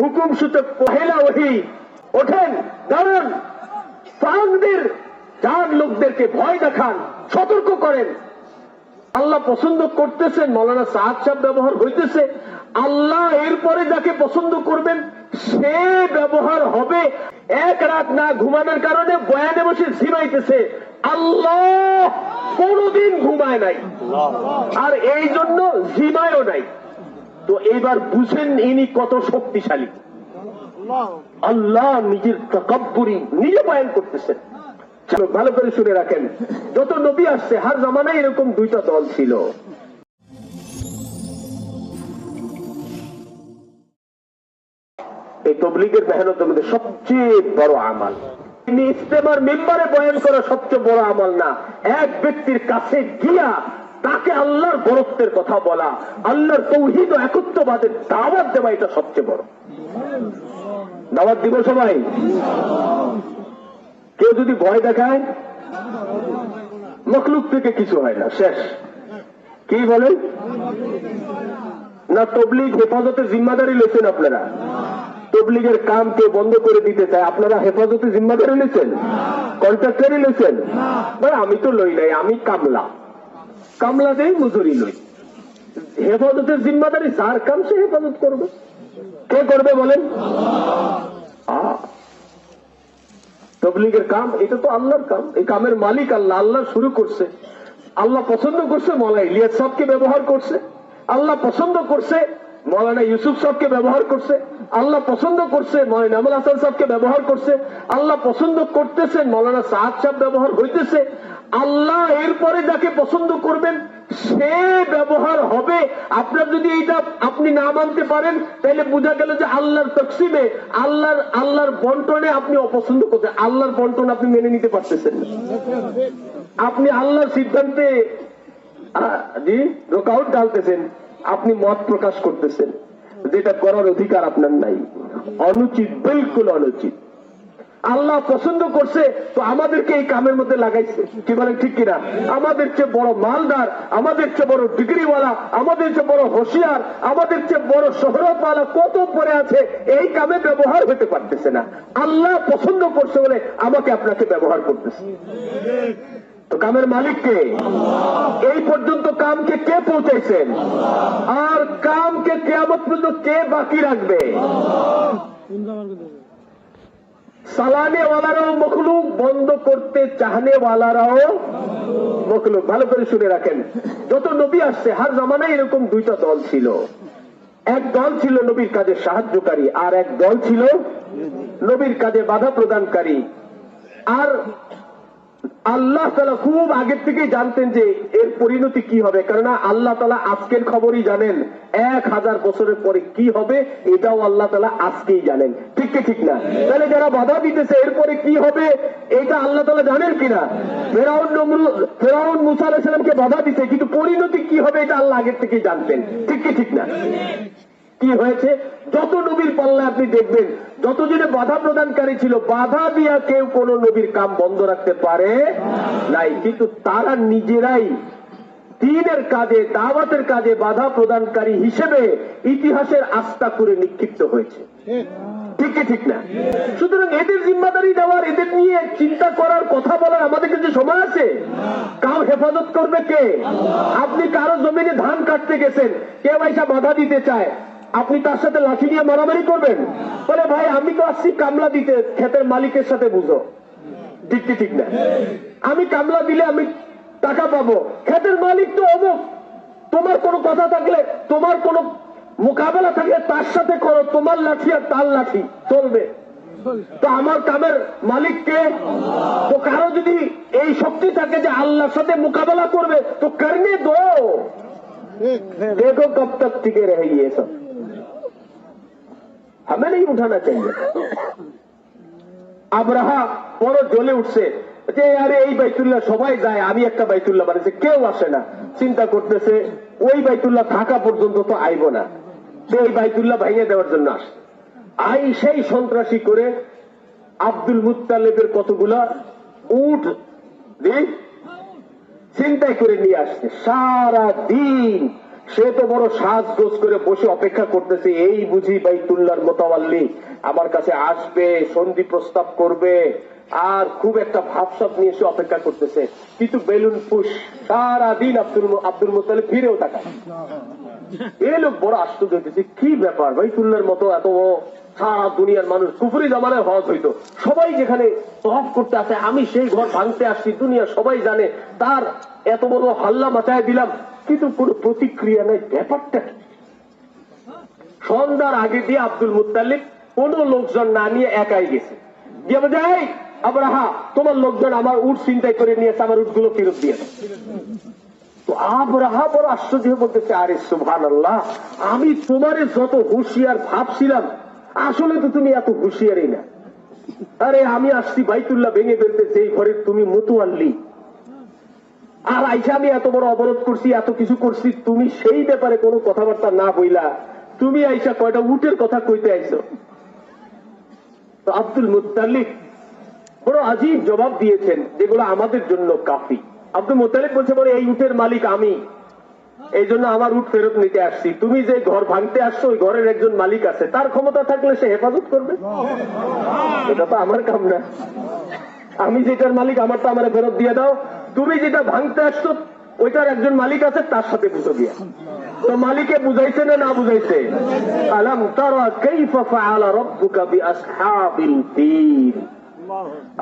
হুকুম সূচক পহেলা ওহি ওঠেন দাঁড়ান। সাংদের যার লোকদেরকে ভয় দেখান সতর্ক করেন। আল্লাহ পছন্দ করতেছেন মৌলানা সাহেব ব্যবহার হইতেছে। আল্লাহ এরপরে যাকে পছন্দ করবেন সে ব্যবহার হবে। এক রাত না ঘুমানোর কারণে বয়ানে বসে ঝিমাইতেছে। আল্লাহ কোনদিন ঘুমায় নাই। আর এই জন্য জিমায়ও নাই। তো এবার বুঝেন ইনি কত শক্তিশালী। আল্লাহ নিজের তকব্বুরি নিজে বয়ান করতেছেন। চলো, ভালো করে শুনে রাখেন। যত নবী আসছে, হার জামানায় এরকম দুইটা দল ছিল। এই তবলিগের মেহনত মধ্যে সবচেয়ে বড় আমাল। ইস্তেমার মেম্বারে বয়ান করা সবচেয়ে বড় আমল না। এক ব্যক্তির কাছে গিয়া তাকে আল্লাহর বরত্বের কথা বলা, আল্লাহর তৌহিদ ও একত্ববাদের দাওয়াত দেওয়া এটা সবচেয়ে বড়। দাওয়াত দিব সবাই? কেউ যদি ভয় দেখায়, মখলুক থেকে কিছু হয় না, শেষ। কি বলেন না, তবলিগ হেফাজতের জিম্মাদারি লেছেন আপনারা? তবলিগের কাম কেউ বন্ধ করে দিতে চায়, আপনারা হেফাজতে জিম্মাদারি লেছেন? কন্ট্রাক্টারি লেছেন? আমি তো লই নাই, আমি কামলা। কামলা দেই মজুরি লই। হেফাজতের জিম্মাদারি যার কাম সে হেফাজত করবে। কে করবে বলেন? তবলিগের কাম, এটা তো আল্লাহর কাম। এই কামের মালিক আল্লাহ আল্লাহ শুরু করছে। আল্লাহ পছন্দ করছে মৌলা ইলিয়াস সাহকে ব্যবহার করছে। আল্লাহ পছন্দ করছে মৌলানা ইউসুফ সাহকে ব্যবহার করছে। আল্লাহ পছন্দ করছে মৌলানা আমল হাসান সাহকে ব্যবহার করছে। আল্লাহ পছন্দ করতেছে মৌলানা সাহাদ সাহেব ব্যবহার হইতেছে। আল্লাহ এরপরে যাকে পছন্দ করবেন, সে ব্যবহার হবে। আপনার যদি এইটা আপনি না মানতে পারেন, তাহলে বোঝা গেল যে আল্লাহর তকসিমে, আল্লাহর আল্লাহর বন্টনে আপনি অপছন্দ করছেন। আল্লাহর বন্টন আপনি মেনে নিতে পারতেছেন আপনি আল্লাহর সিদ্ধান্তে জি রোকআউট ডালতেছেন আপনি মত প্রকাশ করতেছেন। যেটা করার অধিকার আপনার নাই। অনুচিত, বিলকুল অনুচিত। আল্লাহ পছন্দ করছে, তো আমাদেরকে এই কামের মধ্যে লাগাইছে। কি বলেন ঠিক কিনা? আমাদের চেয়ে বড় মালদার, আমাদের চেয়ে বড় ডিগ্রিওয়ালা, আমাদের চেয়ে বড় হোশিয়ার, আমাদের চেয়ে বড় শহরতওয়ালা কত পরে আছে, এই কামে ব্যবহার হতে পারতেছে না। আল্লাহ পছন্দ করছে বলে আমাকে আপনাকে ব্যবহার করতেছে। তো কামের মালিককে এই পর্যন্ত কামকে কে পৌঁছাইছেন আর কামকে কেয়ামত পর্যন্ত কে বাকি রাখবে? সালানে ওয়ালারাও মখলুক, বন্ধ করতে চাহনে ওয়ালারাও মখলুক। ভালো করে শুনে রাখেন। যত নবী আসছে, হার জামানায় এরকম দুইটা দল ছিল। এক দল ছিল নবীর কাজে সাহায্যকারী, আর এক দল ছিল নবীর কাজে বাধা প্রদানকারী। আর আল্লাহ তালা খুব আগের থেকেই জানতেন যে এর পরিণতি কি হবে। কেননা আল্লাহ তালা আজকের খবরই জানেন, এক হাজার বছরের পরে কি হবে, এটাও আল্লাহ তালা আজকেই জানেন। ঠিক ঠিক না। তাহলে যারা বাধা দিতেছে, এরপরে কি হবে? এটা আল্লাহ তালা জানেন কিনা? ফেরাউন নমরু, ফেরাউন মুসা আলাইসালামকে বাধা দিতে কিন্তু পরিণতি কি হবে এটা আল্লাহ আগের থেকেই জানতেন। ঠিক কি ঠিক না? কি হয়েছে? যত নবীর পাল্লা আপনি দেখবেন যত জনে বাধা প্রদানকারী ছিল, বাধা দিয়া কেউ কোন নবীর কাম বন্ধ রাখতে পারে নাই। কিন্তু তারা নিজেরাই দিনের কাজে, দাওয়াতের কাজে বাধা প্রদানকারী হিসেবে ইতিহাসের আস্থা করে নিক্ষিপ্ত হয়েছে। ঠিক কি ঠিক না। সুতরাং এদের জিম্মাদারি দেওয়ার, এদের নিয়ে চিন্তা করার, কথা বলার আমাদের কাছে সময় আছে? কাম হেফাজত করবে কে? আপনি কারও জমিনে ধান কাটতে গেছেন, কেউ এসে বাধা দিতে চায়। আপনি তার সাথে লাঠি দিয়ে মারামারি করবেন? বলে, ভাই, আমি তো আসছি কামলা দিতে, ক্ষেতের মালিকের সাথে বুঝো। কি ঠিক না। আমি কামলা দিলে আমি টাকা পাবো। ক্ষেতের মালিক তো অমুক। তোমার কোনো কথা থাকলে তোমার কোনো মোকাবেলা থাকলে তার সাথে করো তোমার লাঠি আর তার লাঠি চলবে তো আমার কামের মালিককে তো কারো যদি এই শক্তি থাকে যে আল্লাহর সাথে মোকাবেলা করবে তো করনে দো देखो कब तक टिके रहेगी ये सब हमें नहीं उठाना चाहिए আবরাহা বড় জ্বলে উঠছে যে আরে এই বাইতুল্লাহ সবাই যায় আমি একটা বাইতুল্লাহ বানিয়েছি কেউ আসে না চিন্তা করতেছে ওই বাইতুল্লাহ থাকা পর্যন্ত তো আইব না সে এই বাইতুল্লাহ ভাঙিয়ে দেওয়ার জন্য আসে আই সেই সন্ত্রাসী করে আব্দুল মুতালেবের কতগুলা উঠ চিন্তাই করে নিয়ে আসছে। সারা দিন সে তো বড় সাজ গোজ করে বসে অপেক্ষা করতেছে, এই বুঝি বাইতুল্লাহর মোতাবাল্লি আমার কাছে আসবে, সন্ধি প্রস্তাব করবে। আর খুব একটা ভাবসাব নিয়ে সে অপেক্ষা করতেছে। কিন্তু বেলুন ফুস সারা দিন আব্দুল আব্দুল মোতালে ফিরেও তাকায়। এই লোক বড় আশ্চর্য হইতেছে, কি ব্যাপার? বাইতুল্লাহর মতো এত সারা দুনিয়ার মানুষ, কুফুরি জামানায় হজ হইতো। সবাই যেখানে তহফ করতে আসে, আমি সেই ঘর ভাঙতে আসছি দুনিয়া সবাই জানে, তার এত বড় হাল্লা মাচায় দিলাম, কিন্তু কোনো প্রতিক্রিয়া নেই, ব্যাপারটা কি? সন্ধ্যার আগে দিয়ে আব্দুল মুতালিব কোন লোকজন না নিয়ে একাই গেছে। দিয়ে বলছে এই আবরাহা তোমার লোকজন আমার উট চিন্তাই করে নিয়েছে, আমার উটগুলো ফেরত দিয়ে তো আবরাহা বড় আশ্চর্য হয়ে বলতেছে, আরে সুভান আল্লাহ আমি তোমারে যত হুঁশিয়ার ভাবছিলাম, আসলে তো তুমি এত হুঁশিয়ারই না। আরে আমি আসছি বাইতুল্লাহ ভেঙে ফেলতে, যেই ঘরে তুমি মতুয়াল্লি। আর আইসা আমি এত বড় অবরোধ করছি, এত কিছু করছি, তুমি সেই ব্যাপারে কোনো কথাবার্তা না বইলা। তুমি আইসা কয়টা উটের কথা কইতে আইছো? তো আব্দুল মুতালিক বড় আজীব জবাব দিয়েছেন যেগুলো আমাদের জন্য কাফি। আব্দুল মুতালিক বলছে বলে এই উটের মালিক আমি। এই জন্য আমার উট ফেরত নিতে আসছি। তুমি যে ঘর ভাঙতে আসছো, ওই ঘরের একজন মালিক আছে। তার ক্ষমতা থাকলে সে হেফাজত করবে? এটা তো আমার কাম না। আমি যেটার মালিক, আমারটা আমার ফেরত দিয়ে দাও। তুমি যেটা ভাঙতে আসছো, ওইটার একজন মালিক আছে, তার সাথে বুঝো দিয়া তো মালিকে বুঝাইছে না না বুঝাইছে? আলাম তারা কাইফা ফাআলা রাব্বুকা বিআসহাবিল ফিল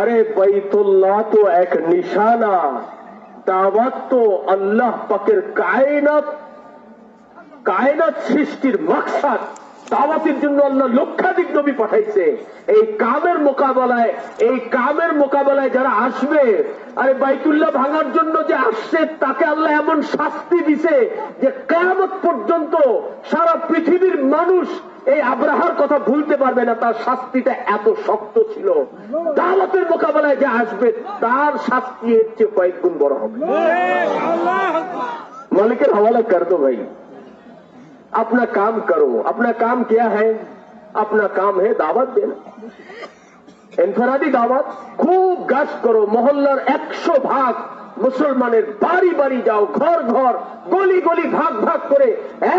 আরে বাইতুল্লাহ তো এক নিশানা। দাওয়াত তো আল্লাহ পাকের কায়নাত কায়নাত সৃষ্টির মাকসাদ। দাওয়াতের জন্য আল্লাহ লক্ষাধিক নবী পাঠাইছে। এই কামের মোকাবেলায়, এই কামের মোকাবেলায় যারা আসবে, আরে বাইতুল্লাহ ভাঙার জন্য যে আসছে, তাকে আল্লাহ এমন শাস্তি দিছে যে কেয়ামত পর্যন্ত সারা পৃথিবীর মানুষ এই আব্রাহার কথা ভুলতে পারবে না তার শাস্তিটা এত শক্ত ছিল দাওয়াতের মোকাবেলায় যে আসবে তার শাস্তি এর চেয়ে কয়েক গুণ বড় হবে मालिक हवाला कर दो भाई अपना काम करो अपना काम क्या है अपना काम है दावत देना इनफरादी दावत खूब গাছ করো মহল্লার একশো ভাগ মুসলমানের বাড়ি বাড়ি যাও, ঘর ঘর, গলি গলি ভাগ ভাগ করে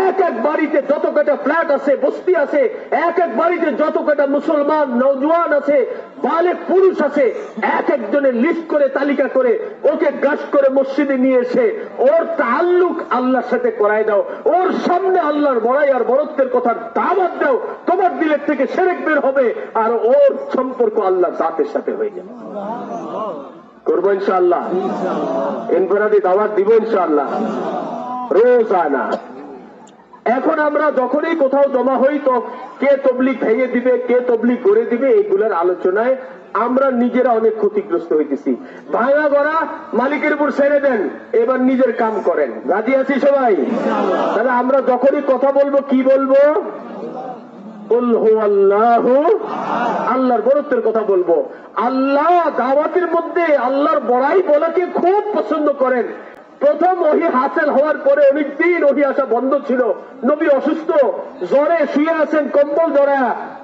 এক এক বাড়িতে যত কটা ফ্ল্যাট আছে, বস্তি আছে, এক এক বাড়িতে যত কটা মুসলমান নৌজওয়ান আছে বালে পুরুষ আছে, এক একজনের লিস্ট করে, তালিকা করে, ওকে গাছ করে মসজিদে নিয়ে এসে ওর তাল্লুক আল্লাহর সাথে করাই দাও, ওর সামনে আল্লাহর বড়াই আর বরত্বের কথা দাওয়াত দাও, তোমার দিলের থেকে সেরেক বের হবে, আর ওর সম্পর্ক আল্লাহ জাতের সাথে হয়ে যাবে। করব ইনশাআল্লাহ। ইনফরাদি দাওয়াত দিব ইনশাআল্লাহ। রোজ আনা এখন আমরা যখনই কোথাও জমা হই তো কে তবলিক ভেঙে দিবে, কে তবলিক গড়ে দিবে, এইগুলোর আলোচনায় আমরা নিজেরা অনেক ক্ষতিগ্রস্ত হইতেছি। ভাঙা গড়া মালিকের উপর ছেড়ে দেন, এবার নিজের কাম করেন। রাজি আছি সবাই? তাহলে আমরা যখনই কথা বলব, কি বলব? আল্লাহর বরত্বের কথা বলব। আল্লাহ দাওয়াতের মধ্যে আল্লাহর বড়াই বলাকে খুব পছন্দ করেন। প্রথম ওহি হাসেল হওয়ার পরে অনেক দিন ওহি আসা বন্ধ ছিল। নবী অসুস্থ, জ্বরে শুয়ে আছেন কম্বল জড়া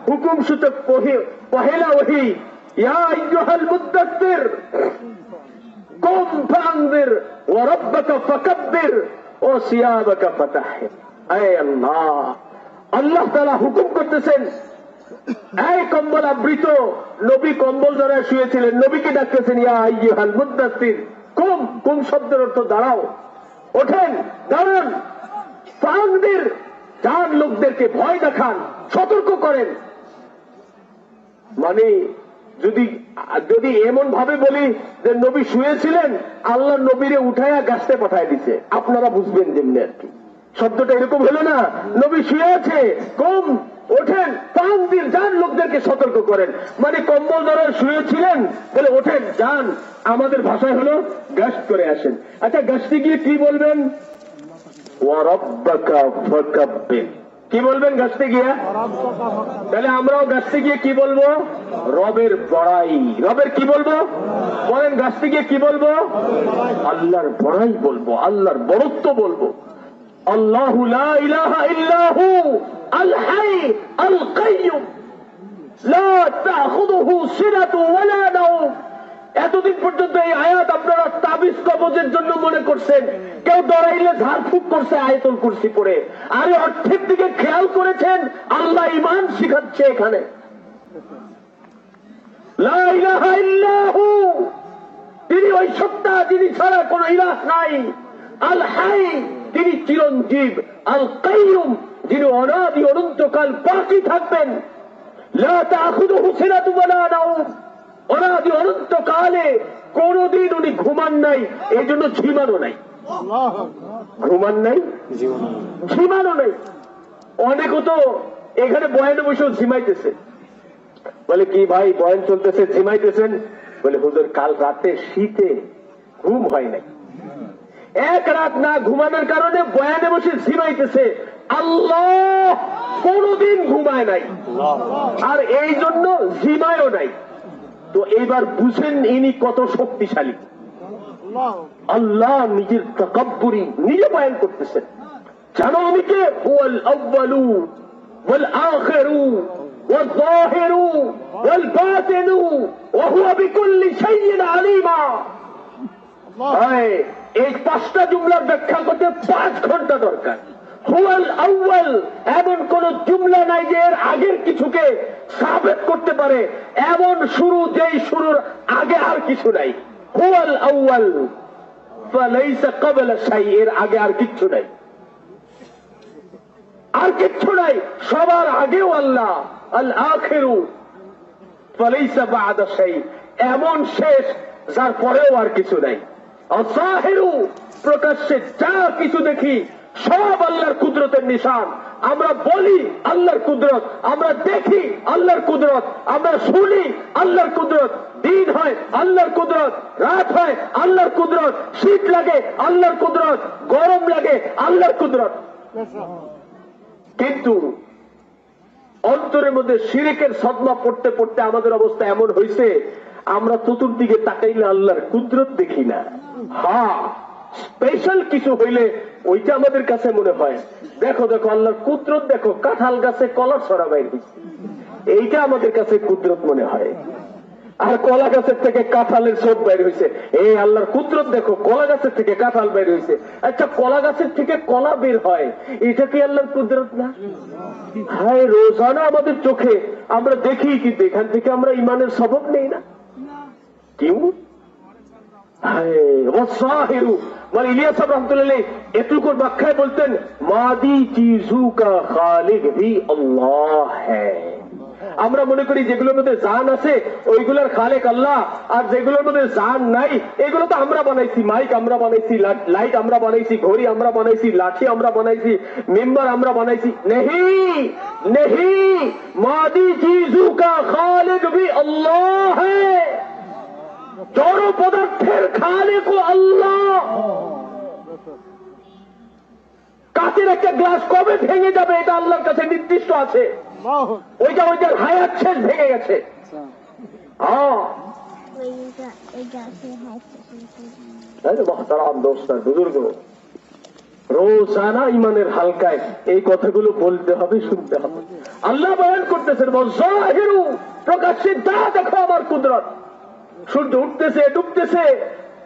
হুকুম সূচক পহেলা ওহি ইয়াহাল ও রব্বাকা ফাকাব্বির, ও আল্লাহ। আল্লাহ তাআলা হুকুম করতেছেন, এই কম্বল আবৃত, নবী কম্বল ধরে শুয়েছিলেন, নবীকে ডাকতেছেন, ইয়া আইয়ুহাল কুম কুম শব্দের অর্থ দাঁড়াও, ওঠেন, দাঁড়ান ফাংদের যার লোকদেরকে ভয় দেখান, সতর্ক করেন। মানে যদি যদি এমন ভাবে বলি যে নবী শুয়েছিলেন, আল্লাহ নবীরে উঠাইয়া গাছতে পাঠায় দিছে। আপনারা বুঝবেন যেমনি আর কি। শব্দটা এরকম হলো না। নবী শুয়ে আছে কম ওঠেন পান দিন যান লোকদেরকে সতর্ক করেন। মানে কম্বল দ্বারা শুয়েছিলেন বলে ওঠেন যান। আমাদের ভাষায় হলো গাছ করে আসেন। আচ্ছা গাছটি গিয়ে কি বলবেন? কি বলবেন গাছতে গিয়া? তাহলে আমরাও গাছতে গিয়ে কি বলব? রবের বড়াই। রবের কি বলব? বলেন গাছতে গিয়ে কি বলব? আল্লাহর বড়াই বলব আল্লাহর বড়ত্ব বলব। আল্লাহ লা ইলাহা ইল্লাহু আল হাই, আল কাইয়ুম। লা এতদিন পর্যন্ত এই আয়াত আপনারা তাবিজ কবজের জন্য মনে করছেন। কেউ দড়াইলে ঝাড়ফুঁক করছে আয়তন কুরসি পরে আরে অর্থের দিকে খেয়াল করেছেন? আল্লাহ ইমান শিখাচ্ছে এখানে। তিনি ওই সত্তা তিনি ছাড়া কোন ইলাস নাই। আল হাই তিনি চিরঞ্জীব। আল কাইয়ুম, যিনি অনাদি অনন্তকাল বাকি থাকবেন। অনাদি অনন্তকালে কোনদিন উনি ঘুমান নাই এই জন্য ঝিমানো নাই। ঘুমান নাই ঝিমানো নাই। অনেকও তো এখানে বয়ানে বসে ঝিমাইতেছে। বলে, কি ভাই, বয়ান চলতেছে, ঝিমাইতেছেন? বলে, হুজুর, কাল রাতে শীতে ঘুম হয় নাই। এক রাত না ঘুমানোর কারণে বয়ানে বসে ঝিমাইতেছে। আল্লাহ কোনদিন ঘুমায় নাই। আর এই জন্য ঝিমায়ও নাই। তো এইবার বুঝেন ইনি কত শক্তিশালী। আল্লাহ। নিজের তকব্বুরি নিজে বয়ান করতেছেন। জানো আমি কে? হুয়াল আউয়ালু ওয়াল আখিরু ওয়াল যাহিরু ওয়াল বাতিনু ওয়া হুয়া বিকুল্লি শাইইন আলিমা হায়, এই পাঁচটা জুমলার ব্যাখ্যা করতে পাঁচ ঘণ্টা দরকার। হুয়াল আউয়াল এমন কোন জুমলা নাই যে এর আগের কিছুকে সাবেত করতে পারে। এমন শুরু যেই শুরুর আগে আর কিছু নাই। হুয়াল আউয়াল আর কিচ্ছু নাই। সবার আগেও আল্লাহ। আল এমন শেষ যার পরেও আর কিছু নাই। অসাহেরু প্রকাশ্যে যা কিছু দেখি, সব আল্লাহর কুদরতের নিশান। আমরা বলি আল্লাহর কুদরত, আমরা দেখি আল্লাহর কুদরত, আমরা শুনি আল্লাহর কুদরত। দিন হয় আল্লাহর কুদরত, রাত হয় আল্লাহর কুদরত, শীত লাগে আল্লাহর কুদরত, গরম লাগে আল্লাহর কুদরত। কিন্তু অন্তরের মধ্যে সিরিকের সদমা পড়তে পড়তে আমাদের অবস্থা এমন হয়েছে আমরা চতুর্দিকে তাকাইলে আল্লাহর কুদরত দেখি না। হ্যাঁ স্পেশাল কিছু হইলে ওইটা আমাদের কাছে মনে হয়। দেখো দেখো, আল্লাহর কুদরত দেখো, কাঁঠাল গাছে কলার ছড়া বাইর এইটা আমাদের কাছে কুদরত মনে হয়। আর কলা গাছের থেকে কাঁঠালের সব বের হয়েছে এই আল্লাহর কুদরত দেখো, কলা গাছের থেকে কাঁঠাল বের হয়েছে আচ্ছা কলা গাছের থেকে কলা বের হয়, এটা কি আল্লাহর কুদরত না? হায়, রোজানা আমাদের চোখে। আমরা দেখি কিন্তু এখান থেকে আমরা ইমানের সবক নেই না কেউ হায় মানে ইলিয়াস সাহেব রহমতুল্লাহ এটুকুর ব্যাখ্যায় বলতেন, মাদি চিজু কা খালিক ভি আল্লাহ হ্যায় আমরা মনে করি যেগুলোর মধ্যে জান আছে, ওইগুলোর খালেক আল্লাহ, আর যেগুলোর মধ্যে জান নাই, এগুলো তো আমরা বানাইছি, মাইক আমরা বানাইছি লাইট আমরা বানাইছি, ঘড়ি আমরা বানাইছি, লাঠি আমরা বানাইছি, মেম্বার আমরা বানাইছি। নেহি নেহি, মাদি চিজু কা খালিক ভি আল্লাহ হ্যায় জড় পদার্থের খালেক আল্লাহ। কাচের একটা গ্লাস কবে ভেঙে যাবে এটা আল্লাহর কাছে নির্দিষ্ট আছে। ওইটা ওইটার হায়াত শেষ ভেঙে গেছে। হ্যাঁ। বুজুর্গ রোজানা ইমানের হালকায় এই কথাগুলো বলতে হবে শুনতে হবে। আল্লাহ বয়ান করতেছেন প্রকাশ্যে যা দেখো আমার কুদরত। সূর্য উঠতেছে, ডুবতেছে,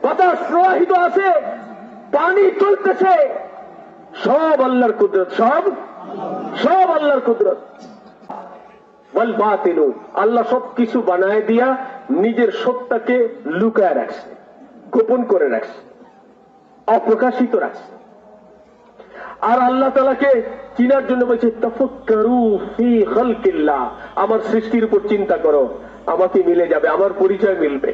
বাতাস প্রবাহিত আছে, পানি চলতেছে। সব আল্লাহর কুদরত, সব? সব আল্লাহর কুদরত। আল্লাহ সবকিছু বানায় দিয়া নিজের সত্তাকে লুকায় রাখছে, গোপন করে রাখছে, অপ্রকাশিত রাখছে। আর আল্লাহ তালাকে চিনার জন্য বলছে, তফক্কারু ফি খালকিল্লাহ। আমার সৃষ্টির উপর চিন্তা করো। আমাকে মিলে যাবে আমার পরিচয় মিলবে।